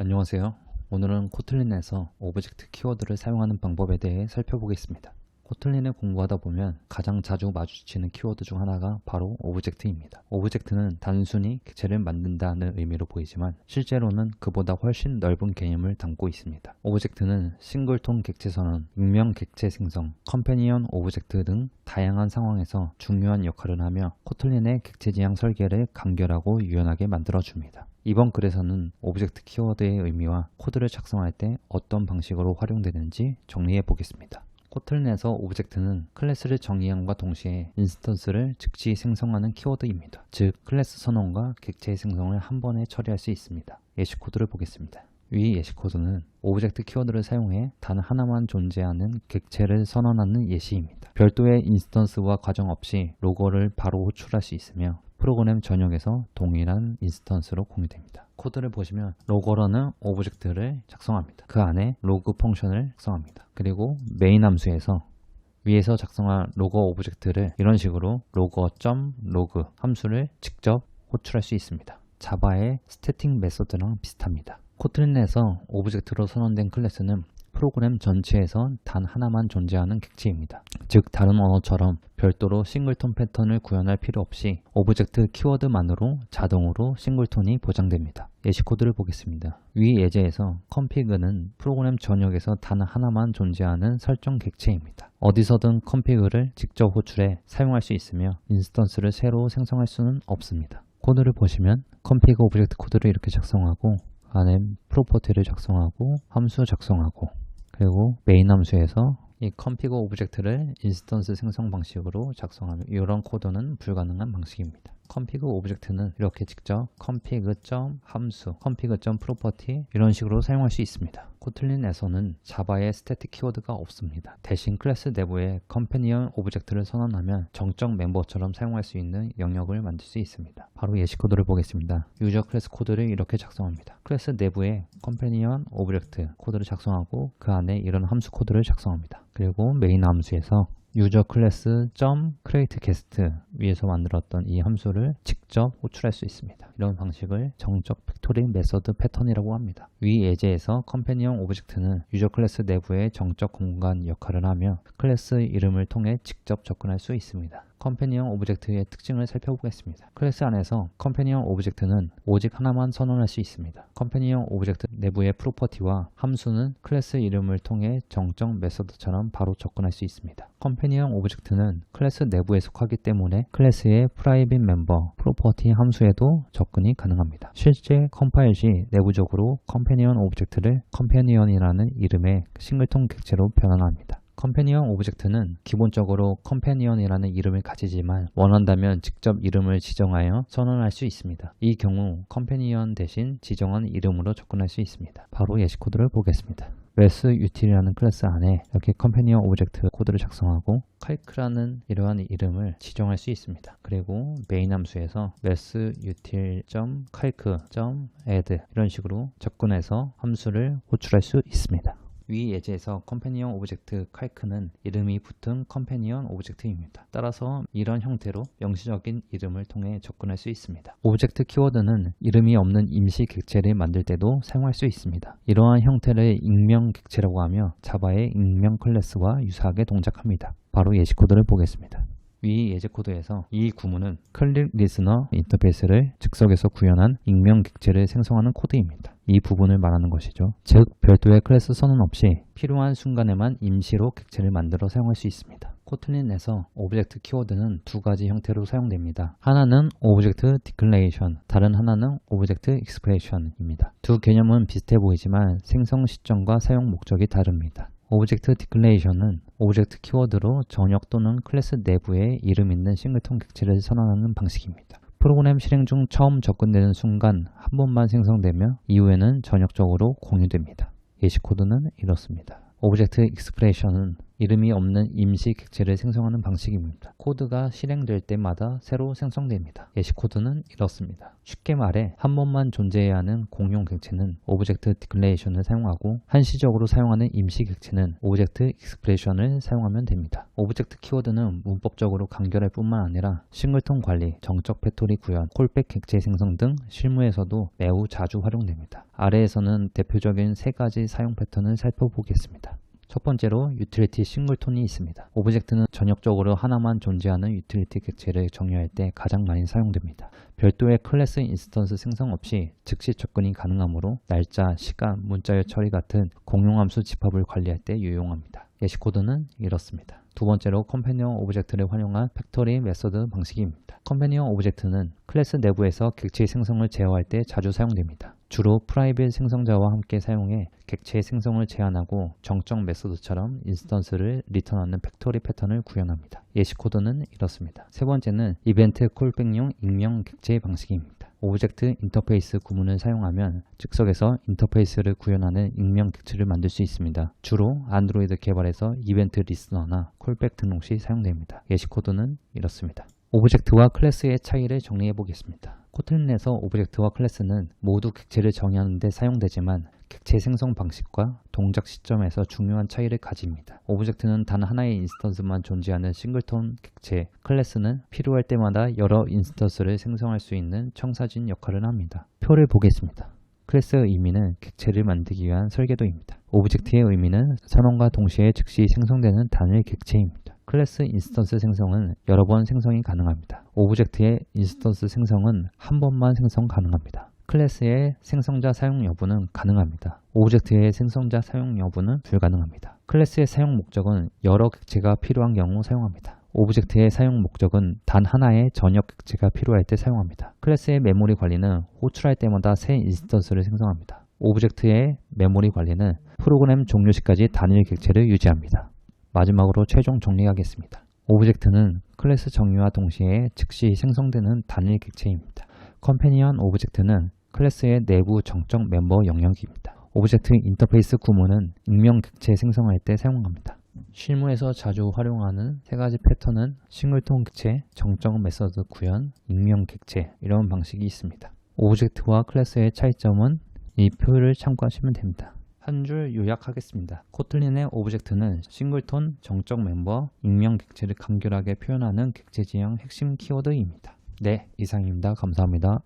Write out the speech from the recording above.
안녕하세요. 오늘은 코틀린에서 오브젝트 키워드를 사용하는 방법에 대해 살펴보겠습니다. 코틀린을 공부하다 보면 가장 자주 마주치는 키워드 중 하나가 바로 오브젝트입니다. 오브젝트는 단순히 객체를 만든다는 의미로 보이지만 실제로는 그보다 훨씬 넓은 개념을 담고 있습니다. 오브젝트는 싱글톤 객체 선언, 익명 객체 생성, 컴패니언 오브젝트 등 다양한 상황에서 중요한 역할을 하며 코틀린의 객체 지향 설계를 간결하고 유연하게 만들어줍니다. 이번 글에서는 오브젝트 키워드의 의미와 코드를 작성할 때 어떤 방식으로 활용되는지 정리해 보겠습니다. 코틀린에서 오브젝트는 클래스를 정의함과 동시에 인스턴스를 즉시 생성하는 키워드입니다. 즉, 클래스 선언과 객체의 생성을 한 번에 처리할 수 있습니다. 예시 코드를 보겠습니다. 위 예시 코드는 오브젝트 키워드를 사용해 단 하나만 존재하는 객체를 선언하는 예시입니다. 별도의 인스턴스와 과정 없이 로거를 바로 호출할 수 있으며 프로그램 전역에서 동일한 인스턴스로 공유됩니다. 코드를 보시면 로거라는 오브젝트를 작성합니다. 그 안에 로그 펑션을 작성합니다. 그리고 메인 함수에서 위에서 작성한 로거 오브젝트를 이런 식으로 로거.로그 함수를 직접 호출할 수 있습니다. 자바의 스태틱 메소드랑 비슷합니다. 코틀린에서 오브젝트로 선언된 클래스는 프로그램 전체에서 단 하나만 존재하는 객체입니다. 즉 다른 언어처럼 별도로 싱글톤 패턴을 구현할 필요 없이 오브젝트 키워드만으로 자동으로 싱글톤이 보장됩니다. 예시 코드를 보겠습니다. 위 예제에서 컴피그는 프로그램 전역에서 단 하나만 존재하는 설정 객체입니다. 어디서든 컴피그를 직접 호출해 사용할 수 있으며 인스턴스를 새로 생성할 수는 없습니다. 코드를 보시면 컴피그 오브젝트 코드를 이렇게 작성하고 안에 프로퍼티를 작성하고 함수 작성하고 그리고 메인 함수에서 이 컴피그 오브젝트를 인스턴스 생성 방식으로 작성하는 이런 코드는 불가능한 방식입니다. 컴피그 오브젝트는 이렇게 직접 컴피그.함수, 컴피그.프로퍼티 이런 식으로 사용할 수 있습니다. 코틀린에서는 자바의 스태틱 키워드가 없습니다. 대신 클래스 내부에 컴패니언 오브젝트를 선언하면 정적 멤버처럼 사용할 수 있는 영역을 만들 수 있습니다. 바로 예시 코드를 보겠습니다. 유저 클래스 코드를 이렇게 작성합니다. 클래스 내부에 컴패니언 오브젝트 코드를 작성하고 그 안에 이런 함수 코드를 작성합니다. 그리고 메인 함수에서 유저 클래스 create guest 위에서 만들었던 이 함수를 직 접 호출할 수 있습니다. 이런 방식을 정적 팩토리 메서드 패턴이라고 합니다. 위 예제에서 컴패니언 오브젝트는 유저 클래스 내부의 정적 공간 역할을 하며 클래스 이름을 통해 직접 접근할 수 있습니다. 컴패니언 오브젝트의 특징을 살펴보겠습니다. 클래스 안에서 컴패니언 오브젝트는 오직 하나만 선언할 수 있습니다. 컴패니언 오브젝트 내부의 프로퍼티와 함수는 클래스 이름을 통해 정적 메서드처럼 바로 접근할 수 있습니다. 컴패니언 오브젝트는 클래스 내부에 속하기 때문에 클래스의 프라이빗 멤버 프로 퍼티 함수에도 접근이 가능합니다. 실제 컴파일 시 내부적으로 컴패니언 오브젝트를 컴패니언이라는 이름의 싱글톤 객체로 변환합니다. 컴패니언 오브젝트는 기본적으로 컴패니언이라는 이름을 가지지만 원한다면 직접 이름을 지정하여 선언할 수 있습니다. 이 경우 컴패니언 대신 지정한 이름으로 접근할 수 있습니다. 바로 예시 코드를 보겠습니다. 웨스 유틸이라는 클래스 안에 이렇게 컴패니언 오브젝트 코드를 작성하고 칼크라는 이러한 이름을 지정할 수 있습니다. 그리고 메인 함수에서 웨스 util.calc.add 이런 식으로 접근해서 함수를 호출할 수 있습니다. 위 예제에서 컴패니언 오브젝트 칼크는 이름이 붙은 컴패니언 오브젝트입니다. 따라서 이런 형태로 명시적인 이름을 통해 접근할 수 있습니다. 오브젝트 키워드는 이름이 없는 임시 객체를 만들 때도 사용할 수 있습니다. 이러한 형태를 익명 객체라고 하며 자바의 익명 클래스와 유사하게 동작합니다. 바로 예시 코드를 보겠습니다. 위 예제 코드에서 이 구문은 클릭 리스너 인터페이스를 즉석에서 구현한 익명 객체를 생성하는 코드입니다. 이 부분을 말하는 것이죠. 즉, 별도의 클래스 선언 없이 필요한 순간에만 임시로 객체를 만들어 사용할 수 있습니다. 코틀린에서 오브젝트 키워드는 두 가지 형태로 사용됩니다. 하나는 오브젝트 디클레이션, 다른 하나는 오브젝트 익스프레션입니다. 두 개념은 비슷해 보이지만 생성 시점과 사용 목적이 다릅니다. 오브젝트 디클레이션은 오브젝트 키워드로 전역 또는 클래스 내부에 이름 있는 싱글톤 객체를 선언하는 방식입니다. 프로그램 실행 중 처음 접근되는 순간 한 번만 생성되며 이후에는 전역적으로 공유됩니다. 예시 코드는 이렇습니다. 오브젝트 익스프레션은 이름이 없는 임시 객체를 생성하는 방식입니다. 코드가 실행될 때마다 새로 생성됩니다. 예시 코드는 이렇습니다. 쉽게 말해 한 번만 존재해야 하는 공용 객체는 오브젝트 디클레이션을 사용하고 한시적으로 사용하는 임시 객체는 오브젝트 익스프레션을 사용하면 됩니다. 오브젝트 키워드는 문법적으로 간결할 뿐만 아니라 싱글톤 관리, 정적 팩토리 구현, 콜백 객체 생성 등 실무에서도 매우 자주 활용됩니다. 아래에서는 대표적인 세 가지 사용 패턴을 살펴보겠습니다. 첫 번째로 유틸리티 싱글톤이 있습니다. 오브젝트는 전역적으로 하나만 존재하는 유틸리티 객체를 정의할 때 가장 많이 사용됩니다. 별도의 클래스 인스턴스 생성 없이 즉시 접근이 가능하므로 날짜, 시간, 문자열 처리 같은 공용함수 집합을 관리할 때 유용합니다. 예시 코드는 이렇습니다. 두 번째로 컴패니언 오브젝트를 활용한 팩토리 메서드 방식입니다. 컴패니언 오브젝트는 클래스 내부에서 객체 생성을 제어할 때 자주 사용됩니다. 주로 프라이빗 생성자와 함께 사용해 객체의 생성을 제한하고 정적 메소드처럼 인스턴스를 리턴하는 팩토리 패턴을 구현합니다. 예시 코드는 이렇습니다. 세 번째는 이벤트 콜백용 익명 객체 방식입니다. 오브젝트 인터페이스 구문을 사용하면 즉석에서 인터페이스를 구현하는 익명 객체를 만들 수 있습니다. 주로 안드로이드 개발에서 이벤트 리스너나 콜백 등록 시 사용됩니다. 예시 코드는 이렇습니다. 오브젝트와 클래스의 차이를 정리해 보겠습니다. 코틀린에서 오브젝트와 클래스는 모두 객체를 정의하는 데 사용되지만 객체 생성 방식과 동작 시점에서 중요한 차이를 가집니다. 오브젝트는 단 하나의 인스턴스만 존재하는 싱글톤 객체, 클래스는 필요할 때마다 여러 인스턴스를 생성할 수 있는 청사진 역할을 합니다. 표를 보겠습니다. 클래스의 의미는 객체를 만들기 위한 설계도입니다. 오브젝트의 의미는 선언과 동시에 즉시 생성되는 단일 객체입니다. 클래스 인스턴스 생성은 여러 번 생성이 가능합니다. 오브젝트의 인스턴스 생성은 한 번만 생성 가능합니다. 클래스의 생성자 사용 여부는 가능합니다. 오브젝트의 생성자 사용 여부는 불가능합니다. 클래스의 사용 목적은 여러 객체가 필요한 경우 사용합니다. 오브젝트의 사용 목적은 단 하나의 전역 객체가 필요할 때 사용합니다. 클래스의 메모리 관리는 호출할 때마다 새 인스턴스를 생성합니다. 오브젝트의 메모리 관리는 프로그램 종료 시까지 단일 객체를 유지합니다. 마지막으로 최종 정리하겠습니다. 오브젝트는 클래스 정의와 동시에 즉시 생성되는 단일 객체입니다. 컴패니언 오브젝트는 클래스의 내부 정적 멤버 영역입니다. 오브젝트 인터페이스 구문은 익명 객체 생성할 때 사용합니다. 실무에서 자주 활용하는 세 가지 패턴은 싱글톤 객체, 정적 메서드 구현, 익명 객체 이런 방식이 있습니다. 오브젝트와 클래스의 차이점은 이 표를 참고하시면 됩니다. 한 줄 요약하겠습니다. 코틀린의 오브젝트는 싱글톤, 정적 멤버, 익명 객체를 간결하게 표현하는 객체 지형 핵심 키워드입니다. 네, 이상입니다. 감사합니다.